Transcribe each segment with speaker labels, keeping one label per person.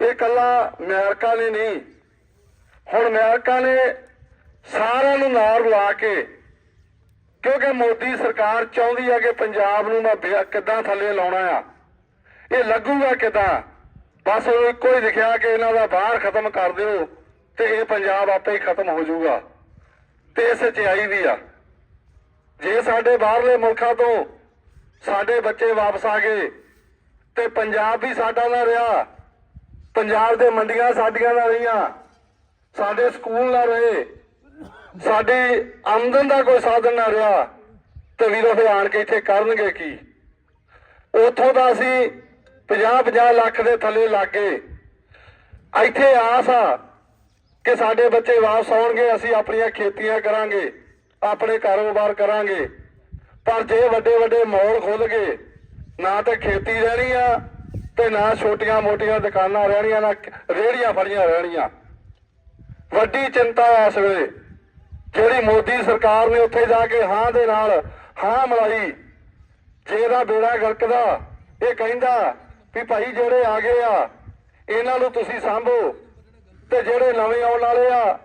Speaker 1: ਇਹ ਕੱਲਾ ਅਮਰੀਕਾ ਨੇ ਨਹੀਂ। ਹੁਣ ਅਮਰੀਕਾ ਨੇ ਸਾਰਿਆਂ ਨੂੰ ਨਾਲ ਲਾ ਕੇ, ਕਿਉਂਕਿ ਮੋਦੀ ਸਰਕਾਰ ਚਾਹੁੰਦੀ ਆ ਕਿ ਪੰਜਾਬ ਨੂੰ ਮੈਂ ਬਿਆ- ਕਿੱਦਾਂ ਥੱਲੇ ਲਾਉਣਾ ਆ। ਇਹ ਲੱਗੂਗਾ ਕਿੱਦਾਂ? ਬਸ ਉਹ ਇੱਕੋ ਹੀ ਲਿਖਿਆ ਕਿ ਇਹਨਾਂ ਦਾ ਬਾਹਰ ਖਤਮ ਕਰ ਦਿਓ ਤੇ ਇਹ ਪੰਜਾਬ ਆਪੇ ਹੀ ਖਤਮ ਹੋ ਜਾਊਗਾ। ਤੇ ਇਹ ਸੱਚਾਈ ਵੀ ਆ। ਜੇ ਸਾਡੇ ਬਾਹਰਲੇ ਮੁਲਕਾਂ ਤੋਂ ਸਾਡੇ ਬੱਚੇ ਵਾਪਸ ਆ ਗਏ ਤੇ ਪੰਜਾਬ ਵੀ ਸਾਡਾ ਨਾ ਰਿਹਾ ਪੰਜਾਬ ਦੇ ਮੰਡੀਆਂ ਸਾਡੀਆਂ ਨਾ ਰਹੀਆਂ। ਸਾਡੇ ਸਕੂਲ ਨਾ ਰਹੇ। ਸਾਡੀ ਆਮਦਨ ਦਾ ਕੋਈ ਸਾਧਨ ਨਾ ਰਿਹਾ। ਤੇ ਵੀਰੋ, ਫਿਰ ਆਣ ਕੇ ਇੱਥੇ ਕਰਨਗੇ ਕੀ? ਉਥੋਂ ਦਾ ਅਸੀਂ 50-50 ਲੱਖ ਦੇ ਥੱਲੇ ਲੱਗ ਗਏ। ਇੱਥੇ ਆਸ ਆ ਕਿ ਸਾਡੇ ਬੱਚੇ ਵਾਪਸ ਆਉਣਗੇ, ਅਸੀਂ ਆਪਣੀਆਂ ਖੇਤੀਆਂ ਕਰਾਂਗੇ, ਆਪਣੇ ਕਾਰੋਬਾਰ ਕਰਾਂਗੇ। ਪਰ ਜੇ ਵੱਡੇ ਵੱਡੇ ਮੌਲ ਖੁੱਲ ਗਏ, ਨਾ ਤਾਂ ਖੇਤੀ ਰਹਿਣੀ ਆ ਤੇ ਨਾ ਛੋਟੀਆਂ ਮੋਟੀਆਂ ਦੁਕਾਨਾਂ ਰਹਿਣੀਆਂ, ਨਾ ਰੇੜੀਆਂ ਫੜੀਆਂ ਰਹਿਣੀਆਂ। ਵੱਡੀ ਚਿੰਤਾ ਹੈ ਇਸ ਵੇਲੇ। ਜਿਹੜੀ ਮੋਦੀ ਸਰਕਾਰ ਨੇ ਉੱਥੇ ਜਾ ਕੇ ਹਾਂ ਦੇ ਨਾਲ, ਹਾਂ ਮਲਾਈ, ਜੇ ਇਹਦਾ ਬੇੜਾ ਗਰਕਦਾ ਇਹ ਕਹਿੰਦਾ ਵੀ ਭਾਈ ਜਿਹੜੇ ਆ ਗਏ ਆ, ਇਹਨਾਂ ਨੂੰ ਤੁਸੀਂ ਸਾਂਭੋ ਤੇ ਜਿਹੜੇ ਨਵੇਂ ਆਉਣ ਵਾਲੇ ਆ,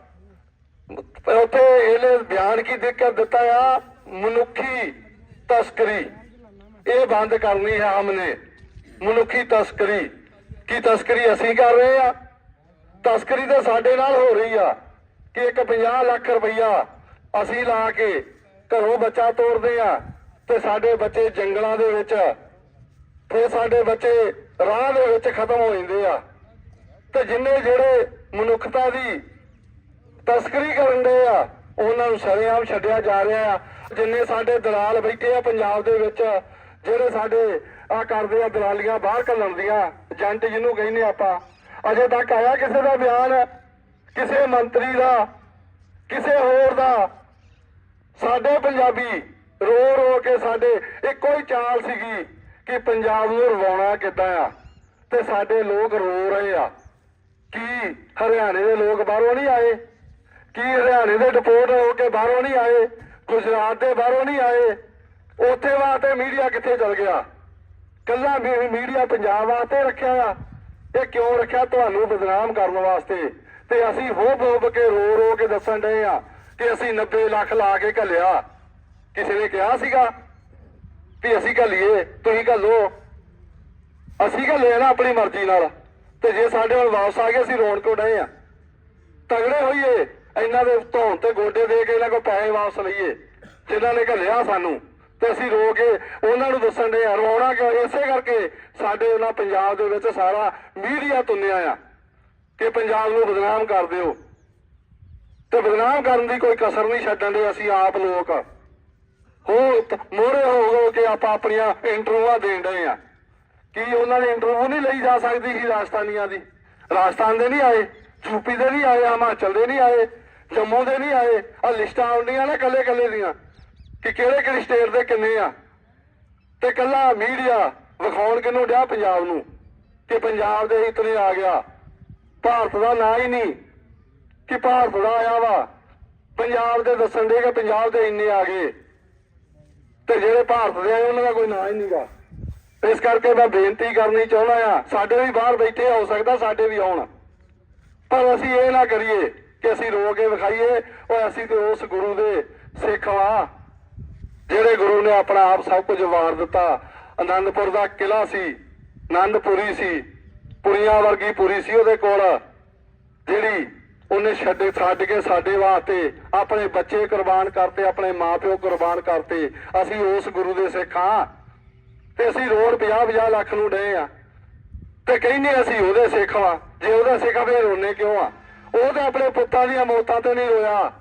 Speaker 1: ਉੱਥੇ ਇਹਨੇ ਬਿਆਨ ਕੀ ਦਿੱਕਤ ਦਿੱਤਾ ਆ, ਮਨੁੱਖੀ ਤਸਕਰੀ। ਇਹ ਬੰਦ ਕਰਨੀ ਹੈ ਹਮਨੇ ਮਨੁੱਖੀ ਤਸਕਰੀ। ਕੀ ਤਸਕਰੀ ਅਸੀਂ ਕਰ ਰਹੇ ਆ? ਤਸਕਰੀ ਤਾਂ ਸਾਡੇ ਨਾਲ ਹੋ ਰਹੀ ਆ ਕਿ ਇੱਕ 50 ਲੱਖ ਰੁਪਈਆ ਅਸੀਂ ਲਾ ਕੇ ਘਰੋਂ ਬੱਚਾ ਤੋਰਦੇ ਆ ਤੇ ਸਾਡੇ ਬੱਚੇ ਜੰਗਲਾਂ ਦੇ ਵਿੱਚ, ਤੇ ਸਾਡੇ ਬੱਚੇ ਰਾਹ ਦੇ ਵਿੱਚ ਖਤਮ ਹੋ ਜਾਂਦੇ ਆ। ਤੇ ਜਿੰਨੇ ਜਿਹੜੇ ਮਨੁੱਖਤਾ ਦੀ ਤਸਕਰੀ ਕਰਨ ਦੇ ਆ, ਉਹਨਾਂ ਨੂੰ ਸ਼ਰੇਆਮ ਛੱਡਿਆ ਜਾ ਰਿਹਾ ਆ। ਜਿੰਨੇ ਸਾਡੇ ਦਲਾਲ ਬੈਠੇ ਆ ਪੰਜਾਬ ਦੇ ਵਿੱਚ ਜਿਹੜੇ ਸਾਡੇ ਆ ਕਰਦੇ ਆ ਦਲਾਲੀਆਂ ਬਾਹਰ ਕੱਢਣ ਦੀਆਂ ਏਜੰਟ ਜਿਹਨੂੰ ਕਹਿੰਦੇ ਆਪਾਂ, ਅਜੇ ਤੱਕ ਆਇਆ ਕਿਸੇ ਦਾ ਬਿਆਨ? ਕਿਸੇ ਮੰਤਰੀ ਦਾ? ਕਿਸੇ ਹੋਰ ਦਾ? ਸਾਡੇ ਪੰਜਾਬੀ ਰੋ ਰੋ ਕੇ ਸਾਡੇ, ਇੱਕੋ ਹੀ ਚਾਲ ਸੀਗੀ ਕਿ ਪੰਜਾਬ ਨੂੰ ਰਵਾਉਣਾ ਕਿੱਦਾਂ ਆ? ਤੇ ਸਾਡੇ ਲੋਕ ਰੋ ਰਹੇ ਆ। ਕੀ ਹਰਿਆਣੇ ਦੇ ਲੋਕ ਬਾਹਰੋਂ ਨਹੀਂ ਆਏ? ਕੀ ਹਰਿਆਣੇ ਦੇ ਡਿਪੋਰਟ ਹੋ ਕੇ ਬਾਹਰੋਂ ਨਹੀਂ ਆਏ? ਗੁਜਰਾਤ ਦੇ ਬਾਹਰੋਂ ਨਹੀਂ ਆਏ? ਉੱਥੇ ਵਾਸਤੇ ਮੀਡੀਆ ਕਿੱਥੇ ਚਲ ਗਿਆ? ਕੱਲਾ ਮੀਡੀਆ ਪੰਜਾਬ ਵਾਸਤੇ ਰੱਖਿਆ ਆ? ਇਹ ਕਿਉਂ ਰੱਖਿਆ ਤੁਹਾਨੂੰ ਬਦਨਾਮ ਕਰਨ ਵਾਸਤੇ? ਤੇ ਅਸੀਂ ਹੋ ਹੋਬ ਕੇ ਰੋ ਰੋ ਕੇ ਦੱਸਣ ਡਏ ਆ ਕਿ ਅਸੀਂ 90 ਲੱਖ ਲਾ ਕੇ ਘੱਲਿਆ। ਕਿਸੇ ਨੇ ਕਿਹਾ ਸੀਗਾ ਵੀ ਅਸੀਂ ਘੱਲੀਏ, ਤੁਸੀਂ ਘੱਲੋ। ਅਸੀਂ ਘੱਲੇ ਨਾ ਆਪਣੀ ਮਰਜ਼ੀ ਨਾਲ। ਤੇ ਜੇ ਸਾਡੇ ਨਾਲ ਵਾਪਸ ਆ ਗਏ, ਅਸੀਂ ਰੋਣ ਕਿਉਂ ਡਏ ਆ? ਤਗੜੇ ਹੋਈਏ। ਇਹਨਾਂ ਦੇ ਧੌਣ ਤੇ ਗੋਡੇ ਦੇ ਕੇ ਇਹਨਾਂ ਕੋ ਪੈਸੇ ਵਾਪਸ ਲਈਏ। ਜਿਨ੍ਹਾਂ ਨੇ ਘੱਲਿਆ ਸਾਨੂੰ। ਤੇ ਅਸੀਂ ਰੋ ਕੇ ਉਹਨਾਂ ਨੂੰ ਦੱਸਣ ਦੇ ਰਵਾਉਣਾ ਕਿ ਇਸੇ ਕਰਕੇ ਸਾਡੇ ਉਹਨਾਂ ਪੰਜਾਬ ਦੇ ਵਿੱਚ ਸਾਰਾ ਮੀਡੀਆ ਤੁੰਨਿਆ ਆ ਕਿ ਪੰਜਾਬ ਨੂੰ ਬਦਨਾਮ ਕਰ ਦਿਓ। ਤੇ ਬਦਨਾਮ ਕਰਨ ਦੀ ਕੋਈ ਕਸਰ ਨਹੀਂ ਛੱਡਣ ਦੇ, ਅਸੀਂ ਆਪ ਲੋਕ ਹੋ ਮੋਰੇ ਹੋ ਗਏ ਕਿ ਆਪਾਂ ਆਪਣੀਆਂ ਇੰਟਰਵਿਊਆਂ ਦੇਣ ਡਏ ਆ। ਕਿ ਉਹਨਾਂ ਨੇ ਇੰਟਰਵਿਊ ਨਹੀਂ ਲਈ ਜਾ ਸਕਦੀ ਸੀ ਰਾਜਸਥਾਨੀਆਂ ਦੀ? ਰਾਜਸਥਾਨ ਦੇ ਨਹੀਂ ਆਏ ਯੂਪੀ ਦੇ ਨਹੀਂ ਆਏ, ਹਿਮਾਚਲ ਦੇ ਨਹੀਂ ਆਏ, ਜੰਮੂ ਦੇ ਨਹੀਂ ਆਏ। ਆ ਲਿਸਟਾਂ ਆਉਂਦੀਆਂ ਨੇ ਕੱਲੇ ਕੱਲੇ ਦੀਆਂ। ਕਿ ਕਿਹੜੇ ਕਿਹੜੇ ਸਟੇਟ ਦੇ ਕਿੰਨੇ ਆ? ਤੇ ਕੱਲਾ ਮੀਡੀਆ ਵਿਖਾਉਣ ਕਿਨੂੰ ਡਿਆ ਪੰਜਾਬ ਨੂੰ? ਕਿ ਪੰਜਾਬ ਦੇ ਇਤਨੇ ਆ ਗਿਆ। ਭਾਰਤ ਦਾ ਨਾਂ ਹੀ ਨਹੀਂ ਕਿ ਭਾਰਤ ਦਾ ਆਇਆ ਵਾ। ਪੰਜਾਬ ਦੇ ਦੱਸਣ ਦੇ ਕਿ ਪੰਜਾਬ ਦੇ ਇੰਨੇ ਆ ਗਏ। ਤੇ ਜਿਹੜੇ ਭਾਰਤ ਦੇ ਆਏ, ਉਹਨਾਂ ਦਾ ਕੋਈ ਨਾਂ ਹੀ ਨਹੀਂਗਾ ਇਸ ਕਰਕੇ ਮੈਂ ਬੇਨਤੀ ਕਰਨੀ ਚਾਹੁੰਦਾ ਆ ਸਾਡੇ ਵੀ ਬਾਹਰ ਬੈਠੇ ਹੋ ਸਕਦਾ, ਸਾਡੇ ਵੀ ਆਉਣ। ਪਰ ਅਸੀਂ ਇਹ ਨਾ ਕਰੀਏ ਕਿ ਅਸੀਂ ਰੋ ਕੇ ਵਿਖਾਈਏ ਓਏ ਅਸੀਂ ਤੇ ਉਸ ਗੁਰੂ ਦੇ ਸਿੱਖ ਆ ਜਿਹੜੇ ਗੁਰੂ ਨੇ ਆਪਣਾ ਆਪ ਸਭ ਕੁਝ ਵਾਰ ਦਿੱਤਾ ਆਨੰਦਪੁਰ ਦਾ ਕਿਲਾ ਸੀ ਆਨੰਦਪੁਰੀ ਸੀ, ਪੁਰੀਆਂ ਵਰਗੀ ਪੁਰੀ ਸੀ ਉਹਦੇ ਕੋਲ, ਜਿਹੜੀ ਉਹਨੇ ਛੱਡੇ, ਛੱਡ ਕੇ ਸਾਡੇ ਵਾਸਤੇ ਆਪਣੇ ਬੱਚੇ ਕੁਰਬਾਨ ਕਰਤੇ, ਆਪਣੇ ਮਾਪਿਓ ਕੁਰਬਾਨ ਕਰਤੇ, ਅਸੀਂ ਉਸ ਗੁਰੂ ਦੇ ਸਿੱਖ ਹਾਂ ਤੇ ਅਸੀਂ ਰੋਡ 50-50 ਲੱਖ ਨੂੰ ਡਏ ਆ ਤੇ ਕਹਿੰਦੇ ਅਸੀਂ ਉਹਦੇ ਸਿੱਖ ਆ ਜੇ ਉਹਦਾ ਸਿੱਖ ਆ ਫਿਰ ਰੋਣੇ ਕਿਉਂ ਆ? ਉਹ ਤੇ ਆਪਣੇ ਪੁੱਤਾਂ ਦੀਆਂ ਮੌਤਾਂ ਤੇ ਨਹੀਂ ਰੋਇਆ।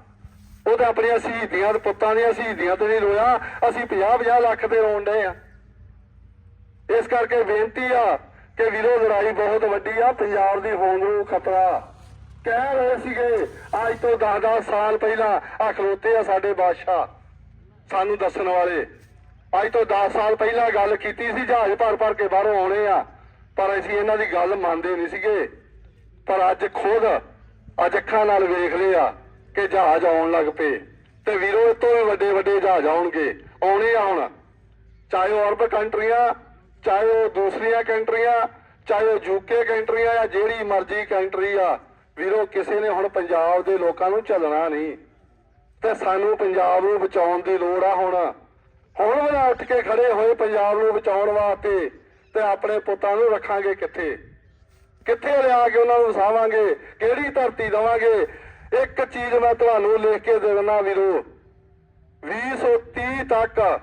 Speaker 1: ਉਹ ਤਾਂ ਆਪਣੀਆਂ ਸ਼ਹੀਦੀਆਂ ਦੇ ਪੁੱਤਾਂ ਦੀਆਂ ਸ਼ਹੀਦੀਆਂ ਤੇ ਨਹੀਂ ਰੋਇਆ, ਅਸੀਂ 50-50 ਲੱਖ ਤੇ ਰੋਣ ਡਏ ਆ। ਇਸ ਕਰਕੇ ਬੇਨਤੀ ਆ ਕਿ ਵੀਰੋ, ਲੜਾਈ ਬਹੁਤ ਵੱਡੀ ਆ, ਪੰਜਾਬ ਦੀ ਹੋਂਦ ਨੂੰ ਖਤਰਾ। ਕਹਿ ਰਹੇ ਸੀਗੇ, ਅੱਜ ਤੋਂ 10-10 ਸਾਲ ਪਹਿਲਾਂ ਆ ਖਲੋਤੇ ਆ ਸਾਡੇ ਬਾਦਸ਼ਾਹ, ਸਾਨੂੰ ਦੱਸਣ ਵਾਲੇ। ਅੱਜ ਤੋਂ 10 ਸਾਲ ਪਹਿਲਾਂ ਗੱਲ ਕੀਤੀ ਸੀ, ਜਹਾਜ਼ ਭਰ ਭਰ ਕੇ ਬਾਹਰੋਂ ਆਉਣੇ ਆ, ਪਰ ਅਸੀਂ ਇਹਨਾਂ ਦੀ ਗੱਲ ਮੰਨਦੇ ਨਹੀਂ ਸੀਗੇ। ਪਰ ਅੱਜ ਖੁਦ ਅੱਜ ਅੱਖਾਂ ਨਾਲ ਵੇਖ ਲਿਆ। ਕਿ ਜਹਾਜ਼ ਆਉਣ ਲੱਗ ਪਏ। ਤੇ ਵੀਰੋ ਇਹ ਤੋਂ ਵੀ ਵੱਡੇ ਵੱਡੇ ਜਹਾਜ਼ ਆਉਣਗੇ। ਆਉਣੇ ਆ ਹੁਣ। ਚਾਹੇ ਉਹ ਕੰਟਰੀਆਂ, ਚਾਹੇ ਉਹ ਦੂਸਰੀਆਂ ਕੰਟਰੀਆਂ, ਚਾਹੇ ਉਹ ਯੂਕੇ ਕੰਟਰੀ ਜਾਂ ਜਿਹੜੀ ਮਰਜ਼ੀ ਕੰਟਰੀ ਆ। ਵੀਰੋ, ਕਿਸੇ ਨੇ ਹੁਣ ਪੰਜਾਬ ਦੇ ਲੋਕਾਂ ਨੂੰ ਚੱਲਣਾ ਨਹੀਂ। ਤੇ ਸਾਨੂੰ ਪੰਜਾਬ ਨੂੰ ਬਚਾਉਣ ਦੀ ਲੋੜ ਆ ਹੁਣ। ਹੁਣ ਵੀ ਉੱਠ ਕੇ ਖੜੇ ਹੋਏ ਪੰਜਾਬ ਨੂੰ ਬਚਾਉਣ ਵਾਸਤੇ ਤੇ ਆਪਣੇ ਪੁੱਤਾਂ ਨੂੰ ਰੱਖਾਂਗੇ ਕਿੱਥੇ? ਕਿੱਥੇ ਲਿਆ ਕੇ ਉਹਨਾਂ ਨੂੰ ਵਸਾਵਾਂਗੇ? ਕਿਹੜੀ ਧਰਤੀ ਦਵਾਂਗੇ? ਇੱਕ ਚੀਜ਼ ਮੈਂ ਤੁਹਾਨੂੰ ਲਿਖ ਕੇ ਦੇ ਦਿੰਦਾ ਵੀਰੋ 2030 ਤੱਕ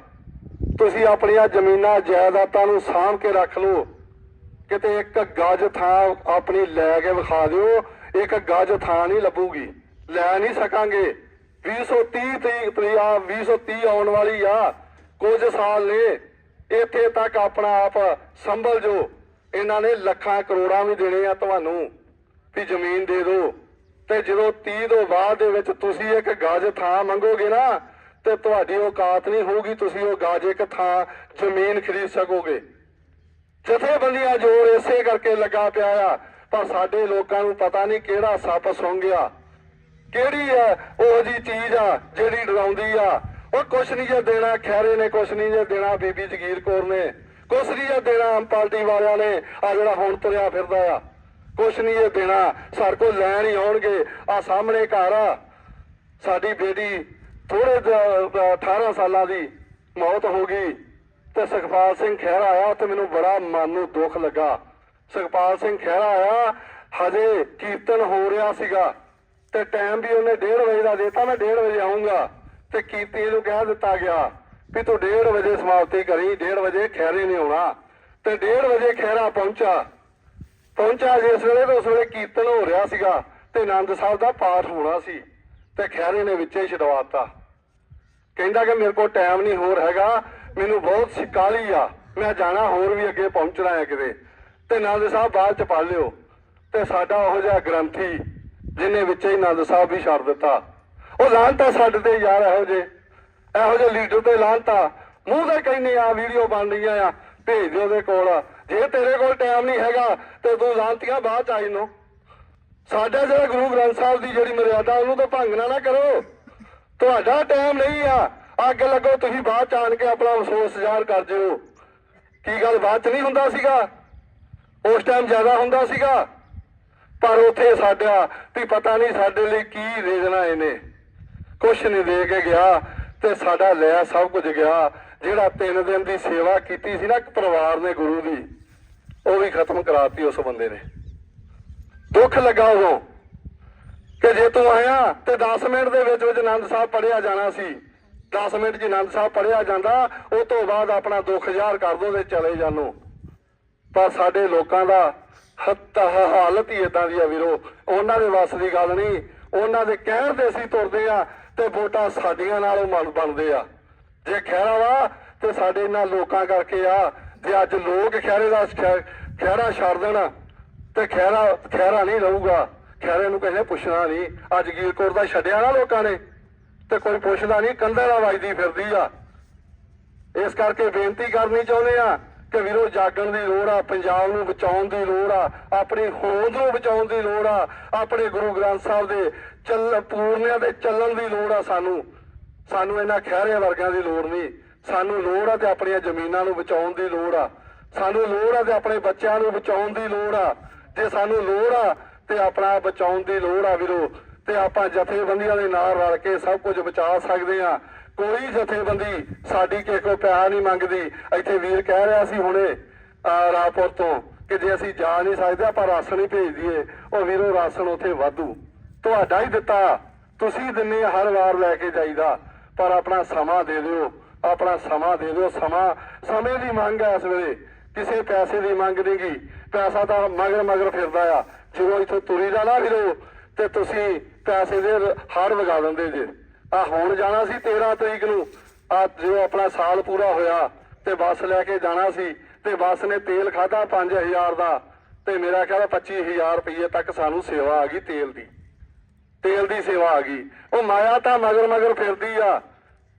Speaker 1: ਤੁਸੀਂ ਆਪਣੀਆਂ ਜ਼ਮੀਨਾਂ, ਜਾਇਦਾਦਾਂ ਨੂੰ ਸਾਂਭ ਕੇ ਰੱਖ ਲਓ। ਕਿਤੇ ਇੱਕ ਗੱਜ ਥਾਂ ਆਪਣੀ ਲੈ ਕੇ ਵਿਖਾ ਦਿਓ, ਇੱਕ ਗੱਜ ਥਾਂ ਨਹੀਂ ਲੱਭੂਗੀ। ਲੈ ਨਹੀਂ ਸਕਾਂਗੇ। 2030 ਤੇ ਪ੍ਰਿਆ 2030 ਆਉਣ ਵਾਲੀ ਆ। ਕੁਝ ਸਾਲ ਨੇ, ਇੱਥੇ ਤੱਕ ਆਪਣਾ ਆਪ ਸੰਭਲ ਜੋ ਇਹਨਾਂ ਨੇ ਲੱਖਾਂ ਕਰੋੜਾਂ ਵੀ ਦੇਣੇ ਆ ਤੁਹਾਨੂੰ, ਵੀ ਜ਼ਮੀਨ ਦੇ ਦਿਓ। ਤੇ ਜਦੋਂ 30 ਤੋਂ ਬਾਅਦ ਦੇ ਵਿੱਚ ਤੁਸੀਂ ਇੱਕ ਗੱਜ ਥਾਂ ਮੰਗੋਗੇ ਨਾ, ਤੇ ਤੁਹਾਡੀ ਔਕਾਤ ਨਹੀਂ ਹੋਊਗੀ, ਤੁਸੀਂ ਉਹ ਗੱਜ ਇੱਕ ਥਾਂ ਜ਼ਮੀਨ ਖਰੀਦ ਸਕੋਗੇ। ਜਥੇਬੰਦੀਆਂ ਜੋਰ ਇਸੇ ਕਰਕੇ ਲੱਗਾ ਪਿਆ ਆ, ਪਰ ਸਾਡੇ ਲੋਕਾਂ ਨੂੰ ਪਤਾ ਨਹੀਂ ਕਿਹੜਾ ਸੱਪ ਸੁੰਘ ਗਿਆ। ਕਿਹੜੀ ਆ ਉਹ ਜੀ ਚੀਜ਼ ਆ ਜਿਹੜੀ ਡਰਾਉਂਦੀ ਆ? ਉਹ ਕੁਛ ਨਹੀਂ ਜੇ ਦੇਣਾ ਖੈਰੇ ਨੇ ਕੁਛ ਨਹੀਂ ਜੇ ਦੇਣਾ, ਬੀਬੀ ਜਗੀਰ ਕੌਰ ਨੇ। ਕੁਛ ਨਹੀਂ ਜੇ ਦੇਣਾ, ਆਮ ਪਾਰਟੀ ਵਾਲਿਆਂ ਨੇ, ਆ ਜਿਹੜਾ ਹੁਣ ਤੁਰਿਆ ਫਿਰਦਾ ਆ। ਕੁਛ ਨਹੀਂ ਇਹ ਦੇਣਾ। ਸਾਡੇ ਕੋਲ ਲੈਣ ਹੀ ਆਉਣਗੇ। ਆ ਸਾਹਮਣੇ ਘਰ ਆ। ਸਾਡੀ ਬੇਟੀ ਥੋੜੇ 18 ਸਾਲਾਂ ਦੀ ਮੌਤ ਹੋ ਗਈ ਤੇ ਸੁਖਪਾਲ ਸਿੰਘ ਖਹਿਰਾ ਆਇਆ ਤੇ ਮੈਨੂੰ ਬੜਾ ਮਨ ਨੂੰ ਦੁੱਖ ਲੱਗਾ। ਸੁਖਪਾਲ ਸਿੰਘ ਖਹਿਰਾ ਆਇਆ, ਹਜੇ ਕੀਰਤਨ ਹੋ ਰਿਹਾ ਸੀਗਾ ਤੇ ਟਾਈਮ ਵੀ ਉਹਨੇ 1:30 ਵਜੇ ਦਾ ਦਿੱਤਾ, ਮੈਂ 1:30 ਵਜੇ ਆਉਂਗਾ ਤੇ ਕੀਰਤੀ ਨੂੰ ਕਹਿ ਦਿੱਤਾ ਗਿਆ ਵੀ ਤੂੰ 1:30 ਵਜੇ ਸਮਾਪਤੀ ਕਰੀ 1:30 ਵਜੇ ਖਹਿਰੇ ਨੇ ਆਉਣਾ। ਤੇ 1:30 ਵਜੇ ਖਹਿਰਾ ਪਹੁੰਚਾ। ਪਹੁੰਚਾ ਜਿਸ ਵੇਲੇ ਤੇ ਉਸ ਵੇਲੇ ਕੀਰਤਨ ਹੋ ਰਿਹਾ ਸੀਗਾ ਤੇ ਆਨੰਦ ਸਾਹਿਬ ਦਾ ਪਾਠ ਹੋਣਾ ਸੀ ਤੇ ਖਹਿਰੇ ਨੇ ਵਿੱਚੇ ਹੀ ਛਡਵਾਤਾ। ਕਹਿੰਦਾ ਕਿ ਮੇਰੇ ਕੋਲ ਟਾਈਮ ਨਹੀਂ ਹੋਰ ਹੈਗਾ, ਮੈਨੂੰ ਬਹੁਤ ਸਿਕਾਲੀ ਆ, ਮੈਂ ਜਾਣਾ ਹੋਰ ਵੀ ਅੱਗੇ ਪਹੁੰਚਣਾ ਹੈ ਕਿਤੇ। ਤੇ ਆਨੰਦ ਸਾਹਿਬ ਬਾਅਦ ਚ ਪੜ ਲਿਓ। ਤੇ ਸਾਡਾ ਉਹ ਜਿਹਾ ਗ੍ਰੰਥੀ ਜਿਹਨੇ ਵਿੱਚ ਹੀ ਆਨੰਦ ਸਾਹਿਬ ਵੀ ਛੱਡ ਦਿੱਤਾ। ਉਹ ਲਾਂਟਾ ਸਾਡੇ ਤੇ ਯਾਰ ਇਹੋ ਜੇ ਇਹੋ ਜਿਹੇ ਲੀਡਰ ਤੇ ਲਾਂਟਾ ਮੂੰਹ ਤੇ ਕਹਿੰਦੇ ਆ, ਵੀਡੀਓ ਬਣ ਰਹੀਆਂ ਆ, ਭੇਜ ਦਿਓ ਦੇ ਕੋਲ। ਜੇ ਤੇਰੇ ਕੋਲ ਟਾਈਮ ਨਹੀਂ ਹੈਗਾ ਤੇ ਤੂੰ ਲਾਂਤੀਆਂ ਬਾਅਦ ਚ ਆਈ ਨੂੰ। ਸਾਡਾ ਜਿਹੜਾ ਗੁਰੂ ਗ੍ਰੰਥ ਸਾਹਿਬ ਦੀ ਜਿਹੜੀ ਮਰਿਆਦਾ, ਉਹਨੂੰ ਤਾਂ ਭੰਗਣਾ ਨਾ ਕਰੋ। ਤੁਹਾਡਾ ਟਾਈਮ ਨਹੀਂ ਆ। ਅੱਗ ਲੱਗੋ, ਤੁਸੀਂ ਬਾਅਦ ਚ ਆਣ ਕੇ ਆਪਣਾ ਅਫਸੋਸ ਜ਼ਾਹਰ ਕਰ ਦਿਓ। ਕੀ ਗੱਲ ਬਾਅਦ ਚ ਨਹੀਂ ਹੁੰਦਾ ਸੀਗਾ? ਉਸ ਟਾਈਮ ਜ਼ਿਆਦਾ ਹੁੰਦਾ ਸੀਗਾ। ਪਰ ਉੱਥੇ ਸਾਡਾ, ਵੀ ਪਤਾ ਨਹੀਂ ਸਾਡੇ ਲਈ ਕੀ ਦੇ ਇਹਨੇ। ਕੁਛ ਨਹੀਂ ਦੇ ਕੇ ਗਿਆ ਤੇ ਸਾਡਾ ਲੈ ਸਭ ਕੁਝ ਗਿਆ। ਜਿਹੜਾ ਤਿੰਨ ਦਿਨ ਦੀ ਸੇਵਾ ਕੀਤੀ ਸੀ ਨਾ ਇੱਕ ਪਰਿਵਾਰ ਨੇ ਗੁਰੂ ਦੀ ਉਹ ਵੀ ਖਤਮ ਕਰਾਤੀ ਉਸ ਬੰਦੇ ਨੇ। ਦੁੱਖ ਲੱਗਾ ਉਦੋਂ ਕਿ ਜੇ ਤੂੰ ਆਇਆ ਤੇ 10 ਮਿੰਟ ਦੇ ਵਿੱਚ ਵਿੱਚ ਆਨੰਦ ਸਾਹਿਬ ਪੜਿਆ ਜਾਣਾ ਸੀ। 10 ਮਿੰਟ ਚ ਆਨੰਦ ਸਾਹਿਬ ਪੜਿਆ ਜਾਂਦਾ, ਉਹ ਤੋਂ ਬਾਅਦ ਆਪਣਾ ਦੁੱਖ ਜ਼ਾਹਰ ਕਰ ਦੋ ਤੇ ਚਲੇ ਜਾਨੋ ਪਰ ਸਾਡੇ ਲੋਕਾਂ ਦਾ ਹੱਤ ਹਾਲਤ ਹੀ ਇਦਾਂ ਦੀ ਆ ਵੀਰੋ। ਉਹਨਾਂ ਦੇ ਵੱਸ ਦੀ ਗੱਲ ਨਹੀਂ, ਉਹਨਾਂ ਦੇ ਕਹਿਣ ਤੇ ਅਸੀਂ ਤੁਰਦੇ ਆ ਤੇ ਵੋਟਾਂ ਸਾਡੀਆਂ ਨਾਲੋਂ ਮਨ ਬਣਦੇ ਆ। ਜੇ ਖਹਿਰਾ ਵਾ ਤੇ ਸਾਡੇ ਇਹਨਾਂ ਲੋਕਾਂ ਕਰਕੇ ਆ ਜੇ ਅੱਜ ਲੋਕ ਖਹਿਰੇ ਦਾ ਖਹਿ- ਖਹਿਰਾ ਛੱਡ ਦੇਣਾ ਤੇ ਖਹਿਰਾ ਖਹਿਰਾ ਨਹੀਂ ਰਹੂਗਾ ਖਹਿਰੇ ਨੂੰ ਕਿਸੇ ਪੁੱਛਣਾ ਨਹੀਂ। ਅੱਜ ਗੀਰਕੋਟ ਦਾ ਛੱਡਿਆ ਨਾ ਲੋਕਾਂ ਨੇ। ਤੇ ਕੋਈ ਪੁੱਛਦਾ ਨਹੀਂ, ਕੰਧਾਂ ਦਾ ਵੱਜਦੀ ਫਿਰਦੀ ਆ। ਇਸ ਕਰਕੇ ਬੇਨਤੀ ਕਰਨੀ ਚਾਹੁੰਦੇ ਆ ਕਿ ਵੀਰੋ, ਜਾਗਣ ਦੀ ਲੋੜ ਆ, ਪੰਜਾਬ ਨੂੰ ਬਚਾਉਣ ਦੀ ਲੋੜ ਆ, ਆਪਣੀ ਹੋਂਦ ਨੂੰ ਬਚਾਉਣ ਦੀ ਲੋੜ ਆ, ਆਪਣੇ ਗੁਰੂ ਗ੍ਰੰਥ ਸਾਹਿਬ ਦੇ ਚੱਲ, ਪੂਰਨਿਆਂ ਦੇ ਚੱਲਣ ਦੀ ਲੋੜ ਆ ਸਾਨੂੰ। ਸਾਨੂੰ ਇਹਨਾਂ ਖਹਿਰੇ ਵਰਗਾਂ ਦੀ ਲੋੜ ਨਹੀਂ। ਸਾਨੂੰ ਲੋੜ ਆ ਤੇ ਆਪਣੀਆਂ ਜ਼ਮੀਨਾਂ ਨੂੰ ਬਚਾਉਣ ਦੀ ਲੋੜ ਆ। ਸਾਨੂੰ ਲੋੜ ਆ ਤੇ ਆਪਣੇ ਬੱਚਿਆਂ ਨੂੰ ਬਚਾਉਣ ਦੀ ਲੋੜ ਆ। ਜੇ ਸਾਨੂੰ ਲੋੜ ਆ ਤੇ ਆਪਣਾ ਬਚਾਉਣ ਦੀ ਲੋੜ ਆ ਵੀਰੋ, ਤੇ ਆਪਾਂ ਜਥੇਬੰਦੀਆਂ ਦੇ ਨਾਲ ਰਲ ਕੇ ਸਭ ਕੁਝ ਬਚਾ ਸਕਦੇ ਆ। ਕੋਈ ਜਥੇਬੰਦੀ ਸਾਡੀ ਕਿਸੇ ਕੋ ਪਿਆਰ ਨਹੀਂ ਮੰਗਦੀ। ਇੱਥੇ ਵੀਰ ਕਹਿ ਰਿਹਾ ਸੀ ਹੁਣੇ, ਅਹ ਰਾਪੁਰ ਤੋਂ ਕਿ ਜੇ ਅਸੀਂ ਜਾ ਨਹੀਂ ਸਕਦੇ, ਆਪਾਂ ਰਾਸ਼ਨ ਹੀ ਭੇਜ ਦਈਏ। ਉਹ ਵੀਰੋ, ਰਾਸ਼ਨ ਉੱਥੇ ਵਾਧੂ। ਤੁਹਾਡਾ ਹੀ ਦਿੱਤਾ। ਤੁਸੀਂ ਦਿੰਨੇ ਹਰ ਵਾਰ ਲੈ ਕੇ ਜਾਈਦਾ। ਪਰ ਆਪਣਾ ਸਮਾਂ ਦੇ ਦਿਓ। ਆਪਣਾ ਸਮਾਂ ਦੇ ਦਿਓ, ਸਮਾਂ, ਸਮੇਂ ਦੀ ਮੰਗ ਹੈ ਇਸ ਵੇਲੇ। ਕਿਸੇ ਪੈਸੇ ਦੀ ਮੰਗ ਨਹੀਂ ਗੀ। ਪੈਸਾ ਤਾਂ ਮਗਰ ਮਗਰ ਫਿਰਦਾ ਆ। ਜਦੋਂ ਇੱਥੋਂ ਤੁਰੀ ਦਾ ਨਾ ਵੀਰੋ ਤੇ ਤੁਸੀਂ ਪੈਸੇ ਦੇ ਹੜ ਵਗਾ ਦਿੰਦੇ ਜੇ। ਆ ਹੁਣ ਜਾਣਾ ਸੀ 13 ਤਰੀਕ ਨੂੰ। ਆ ਜੋ ਆਪਣਾ ਸਾਲ ਪੂਰਾ ਹੋਇਆ, ਤੇ ਬੱਸ ਲੈ ਕੇ ਜਾਣਾ ਸੀ, ਤੇ ਬੱਸ ਨੇ ਤੇਲ ਖਾਦਾ 5000 ਦਾ। ਤੇ ਮੇਰਾ ਖਿਆਲ 25000 ਰੁਪਏ ਤੱਕ ਸਾਨੂੰ ਸੇਵਾ ਆ ਗਈ ਤੇਲ ਦੀ। ਤੇਲ ਦੀ ਸੇਵਾ ਆ ਗਈ। ਉਹ ਮਾਇਆ ਤਾਂ ਮਗਰ ਮਗਰ ਫਿਰਦੀ ਆ।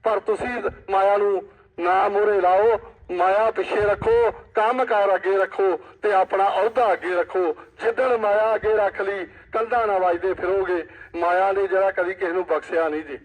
Speaker 1: ਪਰ ਤੁਸੀਂ ਮਾਇਆ ਨੂੰ ਨਾ ਮੋਰੇ ਲਾਓ, ਮਾਇਆ ਪਿੱਛੇ ਰੱਖੋ, ਕੰਮ ਕਾਰ ਅੱਗੇ ਰੱਖੋ ਤੇ ਆਪਣਾ ਅਹੁਦਾ ਅੱਗੇ ਰੱਖੋ। ਜਿੱਦਣ ਮਾਇਆ ਅੱਗੇ ਰੱਖ ਲਈ, ਕੰਧਾਂ ਨਾ ਵੱਜਦੇ ਫਿਰੋਗੇ। ਮਾਇਆ ਨੇ ਜਿਹੜਾ ਕਦੀ ਕਿਸੇ ਨੂੰ ਬਖਸ਼ਿਆ ਨਹੀਂ ਜੀ।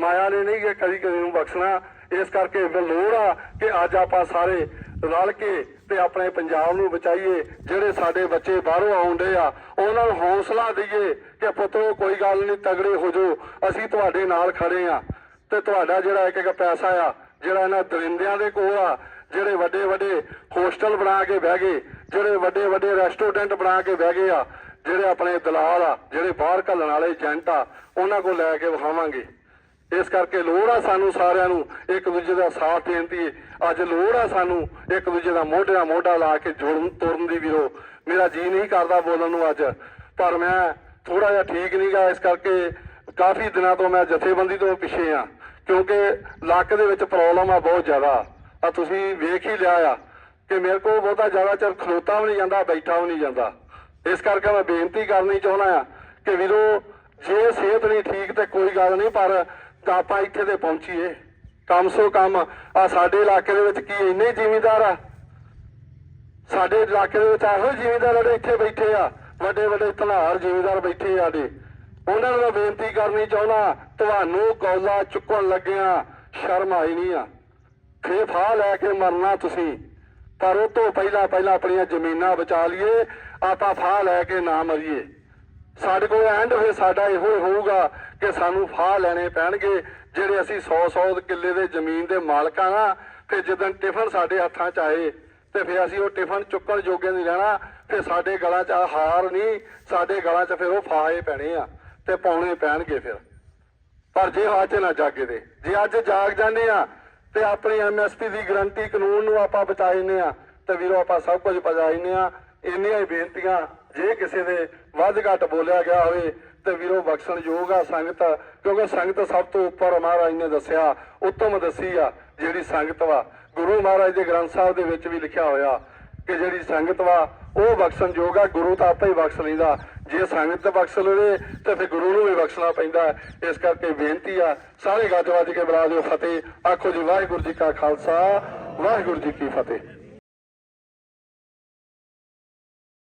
Speaker 1: ਮਾਇਆ ਨੇ ਨਹੀਂ ਕਦੀ ਕਿਸੇ ਨੂੰ ਬਖਸ਼ਣਾ। ਇਸ ਕਰਕੇ ਲੋੜ ਆ ਕਿ ਅੱਜ ਆਪਾਂ ਸਾਰੇ ਰਲ ਕੇ ਤੇ ਆਪਣੇ ਪੰਜਾਬ ਨੂੰ ਬਚਾਈਏ। ਜਿਹੜੇ ਸਾਡੇ ਬੱਚੇ ਬਾਹਰੋਂ ਆਉਂਦੇ ਆ, ਉਹਨਾਂ ਨੂੰ ਹੌਸਲਾ ਦਈਏ ਕਿ ਪੁੱਤਰੋ, ਕੋਈ ਗੱਲ ਨਹੀਂ, ਤਗੜੇ ਹੋ ਜਾਓ। ਅਸੀਂ ਤੁਹਾਡੇ ਨਾਲ ਖੜੇ ਆ। ਤੇ ਤੁਹਾਡਾ ਜਿਹੜਾ ਇੱਕ ਇੱਕ ਪੈਸਾ ਆ, ਜਿਹੜਾ ਇਹਨਾਂ ਦਰਿੰਦਿਆਂ ਦੇ ਕੋਲ ਆ, ਜਿਹੜੇ ਵੱਡੇ ਵੱਡੇ ਹੋਸਟਲ ਬਣਾ ਕੇ ਬਹਿ ਗਏ, ਜਿਹੜੇ ਵੱਡੇ ਵੱਡੇ ਰੈਸਟੋਰੈਂਟ ਬਣਾ ਕੇ ਬਹਿ ਗਏ ਆ, ਜਿਹੜੇ ਆਪਣੇ ਦਲਾਲ ਆ, ਜਿਹੜੇ ਬਾਹਰ ਘੱਲਣ ਵਾਲੇ ਏਜੰਟ ਆ, ਉਹਨਾਂ ਕੋਲ ਲੈ ਕੇ ਵਿਖਾਵਾਂਗੇ। ਇਸ ਕਰਕੇ ਲੋੜ ਆ ਸਾਨੂੰ ਸਾਰਿਆਂ ਨੂੰ ਇੱਕ ਦੂਜੇ ਦਾ ਸਾਥ ਦੇਣ ਦੀ। ਅੱਜ ਲੋੜ ਆ ਸਾਨੂੰ ਇੱਕ ਦੂਜੇ ਦਾ ਮੋਢੇ ਨਾਲ ਮੋਢਾ ਲਾ ਕੇ ਜੁੜਨ, ਤੁਰਨ ਦੀ ਵੀਰੋ। ਮੇਰਾ ਜੀ ਨਹੀਂ ਕਰਦਾ ਬੋਲਣ ਨੂੰ ਅੱਜ, ਪਰ ਮੈਂ ਥੋੜਾ ਜਿਹਾ ਠੀਕ ਨਹੀਂਗਾ ਇਸ ਕਰਕੇ ਕਾਫੀ ਦਿਨਾਂ ਤੋਂ ਮੈਂ ਜਥੇਬੰਦੀ ਤੋਂ ਪਿੱਛੇ ਆ। ਕਿਉਂਕਿ ਲੱਕ ਦੇ ਵਿੱਚ ਪ੍ਰੋਬਲਮ ਆ ਬਹੁਤ ਜ਼ਿਆਦਾ। ਆ ਤੁਸੀਂ ਵੇਖ ਹੀ ਲਿਆ ਆ ਕਿ ਮੇਰੇ ਕੋਲ ਬਹੁਤਾ ਜ਼ਿਆਦਾ ਚਿਰ ਖਲੋਤਾ ਵੀ ਨਹੀਂ ਜਾਂਦਾ, ਬੈਠਾ ਵੀ ਨਹੀਂ ਜਾਂਦਾ। ਇਸ ਕਰਕੇ ਮੈਂ ਬੇਨਤੀ ਕਰਨੀ ਚਾਹੁੰਦਾ ਆ ਕਿ ਵੀਰੋ, ਜੇ ਸਿਹਤ ਨਹੀਂ ਠੀਕ ਤੇ ਕੋਈ ਗੱਲ ਨਹੀਂ, ਪਰ ਤਾਂ ਆਪਾਂ ਇੱਥੇ ਤੇ ਪਹੁੰਚੀਏ। ਕਮ ਸੋ ਕਮ ਆ ਸਾਡੇ ਇਲਾਕੇ ਦੇ ਵਿੱਚ ਕੀ ਇੰਨੇ ਜ਼ਿਮੀਂਦਾਰ ਆ? ਸਾਡੇ ਇਲਾਕੇ ਦੇ ਵਿੱਚ ਇਹੋ ਜ਼ਿਮੀਂਦਾਰ ਜਿਹੜੇ ਇੱਥੇ ਬੈਠੇ ਆ। ਵੱਡੇ ਵੱਡੇ ਧਨਾਰ ਜ਼ਿਮੀਂਦਾਰ ਬੈਠੇ ਆ ਸਾਡੇ। ਉਹਨਾਂ ਨੂੰ ਮੈਂ ਬੇਨਤੀ ਕਰਨੀ ਚਾਹੁੰਦਾ, ਤੁਹਾਨੂੰ ਕੌਲਾ ਚੁੱਕਣ ਲੱਗਿਆ ਸ਼ਰਮ ਆਈ ਨਹੀਂ ਆ। ਫੇ ਫਾਹ ਲੈ ਕੇ ਮਰਨਾ ਤੁਸੀਂ, ਪਰ ਉਹ ਤੋਂ ਪਹਿਲਾਂ ਪਹਿਲਾਂ ਆਪਣੀਆਂ ਜ਼ਮੀਨਾਂ ਬਚਾ ਲਈਏ, ਆਪਾਂ ਫਾਹ ਲੈ ਕੇ ਨਾ ਮਰੀਏ। ਸਾਡੇ ਕੋਲ ਐਂਡ ਹੋਏ, ਸਾਡਾ ਇਹੋ ਹੋਊਗਾ ਕਿ ਸਾਨੂੰ ਫਾਹ ਲੈਣੇ ਪੈਣਗੇ, ਜਿਹੜੇ ਅਸੀਂ 100 100 ਕਿੱਲੇ ਦੇ ਜ਼ਮੀਨ ਦੇ ਮਾਲਕ ਆ ਫਿਰ ਜਦੋਂ ਟਿਫਨ ਸਾਡੇ ਹੱਥਾਂ 'ਚ ਆਏ, ਤੇ ਫਿਰ ਅਸੀਂ ਉਹ ਟਿਫਨ ਚੁੱਕਣ ਜੋਗੇ ਨਹੀਂ ਰਹਿਣਾ, ਫਿਰ ਸਾਡੇ ਗਲਾਂ 'ਚ ਹਾਰ ਨਹੀਂ, ਸਾਡੇ ਗਲਾਂ 'ਚ ਫਿਰ ਉਹ ਫਾਹੇ ਪੈਣੇ ਆ। ਤੇ ਪਾਉਣੇ ਪੈਣਗੇ ਫਿਰ। ਪਰ ਜੇ ਅੱਜ ਨਾ ਜਾਗੇ ਦੇ ਜੇ ਅੱਜ ਜਾਗ ਜਾਂਦੇ ਆ ਤੇ ਆਪਣੀ ਐਮਐਸਪੀ ਦੀ ਗਰੰਟੀ ਕਾਨੂੰਨ ਨੂੰ ਆਪਾਂ ਬਚਾਈਨੇ ਆ, ਤੇ ਵੀਰੋ ਆਪਾਂ ਸਭ ਕੁਝ ਬਚਾਈਨੇ ਆ। ਇੰਨੀਆਂ ਹੀ ਬੇਨਤੀਆਂ, ਜੇ ਕਿਸੇ ਦੇ ਵੱਧ ਘੱਟ ਬੋਲਿਆ ਗਿਆ ਹੋਵੇ ਤੇ ਵੀਰੋ ਬਖਸ਼ਣ ਯੋਗ ਆ ਸੰਗਤ, ਕਿਉਂਕਿ ਸੰਗਤ ਸਭ ਤੋਂ ਉੱਪਰ ਮਹਾਰਾਜ ਨੇ ਦੱਸਿਆ, ਉੱਤਮ ਦੱਸੀ ਆ ਜਿਹੜੀ ਸੰਗਤ ਵਾ। ਗੁਰੂ ਮਹਾਰਾਜ ਦੇ ਗ੍ਰੰਥ ਸਾਹਿਬ ਦੇ ਵਿੱਚ ਵੀ ਲਿਖਿਆ ਹੋਇਆ ਕਿ ਜਿਹੜੀ ਸੰਗਤ ਵਾ, ਉਹ ਬਖਸ਼ਣ ਯੋਗ ਆ, ਗੁਰੂ ਤਾਂ ਆਪੇ ਹੀ ਬਖਸ਼ ਲੈਂਦਾ। ਜੇ ਸੰਗਤ ਬਖਸ਼ ਲਵੇ, ਤੇ ਫਿਰ ਗੁਰੂ ਨੂੰ ਵੀ ਬਖਸ਼ਣਾ ਪੈਂਦਾ ਇਸ ਕਰਕੇ ਬੇਨਤੀ ਆ, ਸਾਰੇ ਗੱਜ ਵੱਜ ਕੇ ਬੁਲਾ ਦਿਓ ਫਤਿਹ। ਆਖੋ ਜੀ, ਵਾਹਿਗੁਰੂ ਜੀ ਕਾ ਖਾਲਸਾ, ਵਾਹਿਗੁਰੂ ਜੀ ਕੀ ਫਤਿਹ।